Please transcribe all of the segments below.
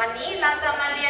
วันนี้เราจะมาเรียน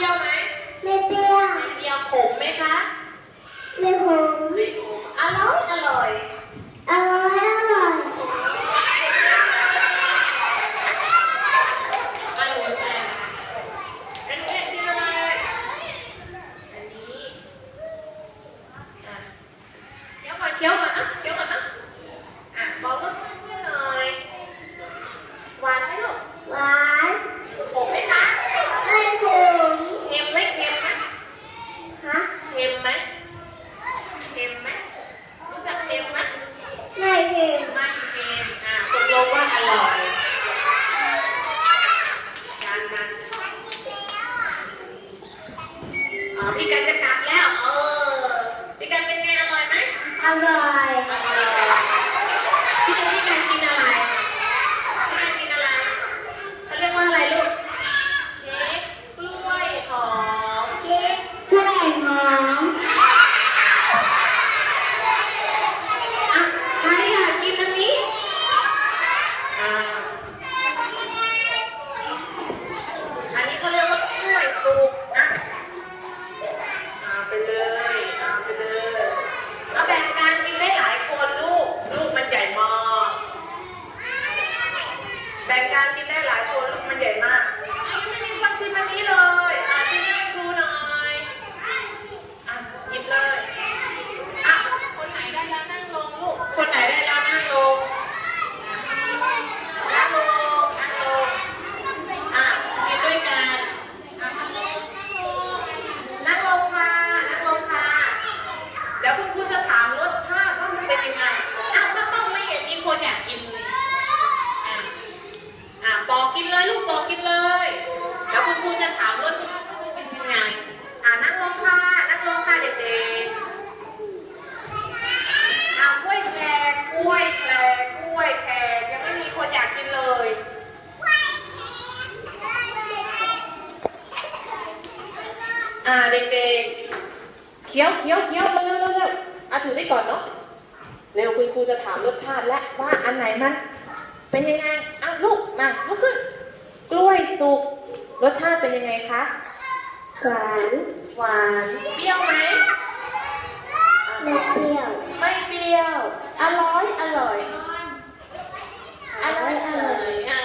รี้ยวไหมไม่เปรี้ยวไม่เปรี้ยวขมไหมคะไม่ขมไม่ขมอร่อยอร่อยอร่อยอร่อย อันนี้แม่อันนี้ชิมอะไรอันนี้อะเคี้ยวก่อนเคี้ยวก่อนนะเคี้ยวก่อนนะอะบอกรสชาติเพื่อนหน่อยหวานไหมลูก หวาน ขมไหมคะ ไม่ขม เค็มไหมเค็มไหม ฮะ เค็มไหมเค็มไหมรู้จักเค็มไหม ไม่เค็ม ไม่เค็มอะตกลงว่าอร่อยการมาอ๋อพี่กันจะกลับแล้วเออพี่กันเป็นไงอร่อย ไหม อร่อย อร่อยพี่กันพี่กันกินอะไรพี่กันกินอะไรเขาเรียกว่าอะไรลูกเค้กกล้วยหอม เค้กกล้วยหอม อะใครอยากกินอันนี้อ่าอันนี้เขาเรียกว่ากล้วยสุกอะเอาไปเลยเอาไปเลยเอาแบ่งกันกินได้หลายคนลูก ลูกมันใหญ่มากแบ่งกันกินได้หลายคนลูกมันใหญ่มากยังไม่มีคนชิมอันนี้เลยอะชิมให้ครูหน่อยอะหยิบเลย อะ คนไหนได้แล้วนั่งลงลูก คนไหนได้แล้วนั่งลง นั่งลง นั่งลง อะกินด้วยกันอะนั่งลงค่ะ นั่งลงค่ะ เดี๋ยวคุณครูจะถามรสชาติว่ามันเป็นยังไงอ้าวถ้าต้องไม่เห็นมีคนอยากกินอะอะบอกกินเลยลูกบอกกินเลย เดี๋ยวคุณครูจะถามรสชาติว่ามันเป็นยังไง อะนั่งลงค่ะ นั่งลงค่ะเด็กๆ อะกล้วยแขกกล้วยแขกกล้วยแขกยังไม่มีคนอยากกินเลย อ่าเด็กๆเคี้ยวเคี้ยวเคี้ยวเร็วเร็วเร็วเร็วอะถือได้ก่อนเนาะเร็วคุณครูจะถามรสชาติและว่าอันไหนมัน เป็นยังไงอะลูกมาลุกขึ้น กล้วยสุกรสชาติเป็นยังไงคะ หวานหวานเปรี้ยวไหมไม่เปรี้ยวไม่เปรี้ยว อร่อยอร่อยอร่อยอร่อยอะ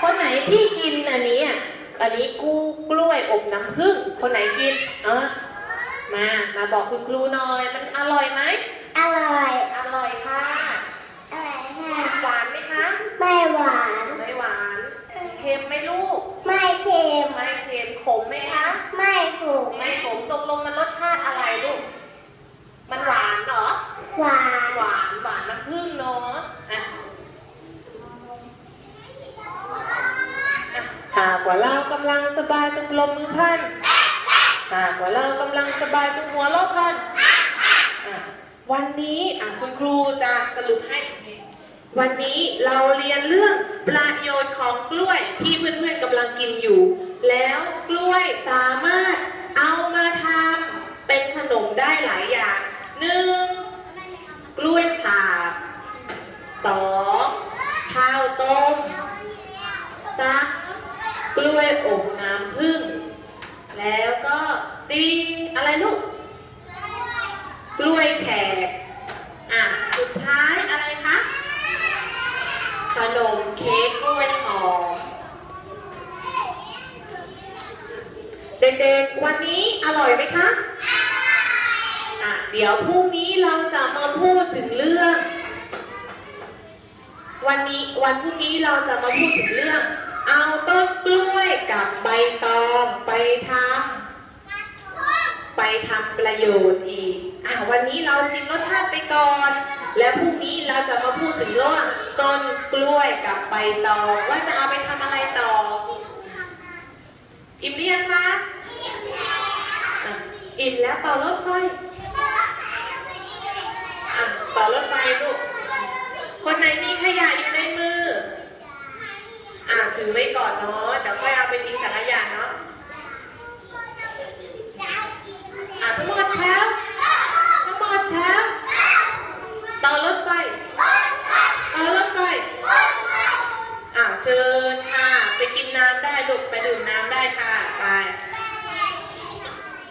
คนไหนที่กินอันนี้อะอันนี้กูกล้วยอบน้ำผึ้งคนไหนกินเออมามาบอกคุณครูหน่อย มันอร่อยไหมอร่อยอร่อยค่ะ อร่อยค่ะ หวานไหมคะ ไม่หวาน ไม่หวาน เค็มไหมลูก ไม่เค็ม ไม่เค็ม ขมไหมคะ ไม่ขม ไม่ขมตกลงมันรสชาติอะไรลูก มันหวานเหรอ หวาน หวานหวานน้ำผึ้งเนาะอะอะหากว่าเรากำลังส บายจงลมมือพันหากว่าเรากำลังสบายจงหัวเราะพันวันนี้คุณครูจะสรุปให้ วันนี้เราเรียนเรื่องประโยชน์ของกล้วยที่เพื่อนๆกำลังกินอยู่ แล้วกล้วยสามารถเอามาทำเป็นขนมได้หลายอย่างหนึ่งกล้วยฉาบสองข้าวต้มสาม กล้วยอบน้ำผึ้งแล้วก็สี่อะไรลูก กล้วยแขกอะสุดท้ายอะไรคะขนมเค้กกล้วยหอมเด็กๆวันนี้อร่อยไหมคะอะเดี๋ยวพรุ่งนี้เราจะมาพูดถึงเรื่อง วันนี้วันพรุ่งนี้เราจะมาพูดถึงเรื่อง กล้วยกับใบตองไปทำไปทำประโยชน์อีกอะวันนี้เราชิมรสชาติไปก่อน และพรุ่งนี้เราจะมาพูดถึงเรื่องต้นกล้วยกับใบตอง ว่าจะเอาไปทำอะไรต่อ อิ่มหรือยังคะอิ่มแล้วต่อรถไฟอะต่อรถไฟลูกคนไหนมีขยะอยู่ในมือ อ่าถือไว้ก่อนเนาะเดี๋ยวค่อยเอาไปทิ้งสารขยะเนาะอ่าทั้งหมดแถวทั้งหมดแถวต่อรถไฟต่อรถไฟอ่าเชิญค่ะ ไปกินน้ำได้ลูกไปดื่มน้ำได้ค่ะไป